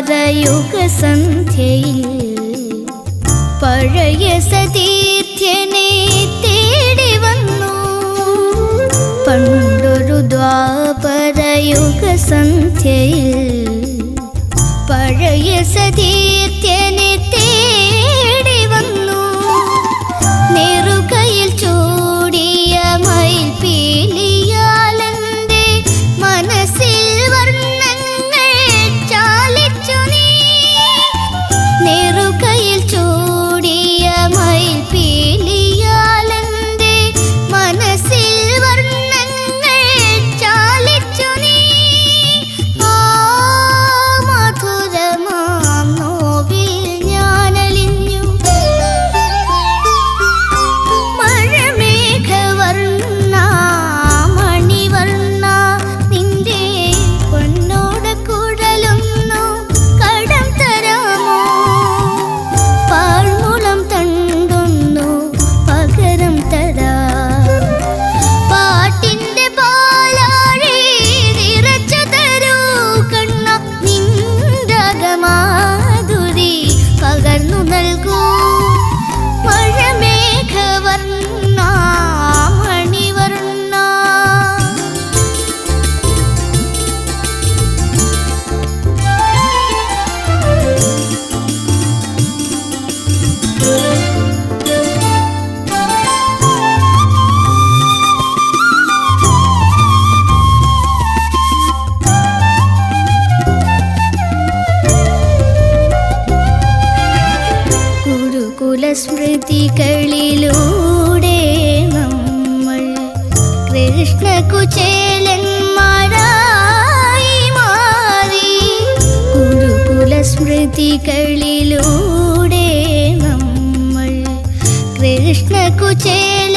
പാതയുഗസന്ധ്യയിൽ പഴയ സതീർത്ഥ്യനെ തേടി വന്നു. പണ്ടൊരു ദ്വാപരയുഗസന്ധ്യയിൽ പഴയ സതീ സ്മൃതികളിലൂടെ നമ്മൾ കൃഷ്ണകുചേലന്മാരായി മാറി. ഗുരുകുല സ്മൃതികളിലൂടെ നമ്മൾ കൃഷ്ണകുചേല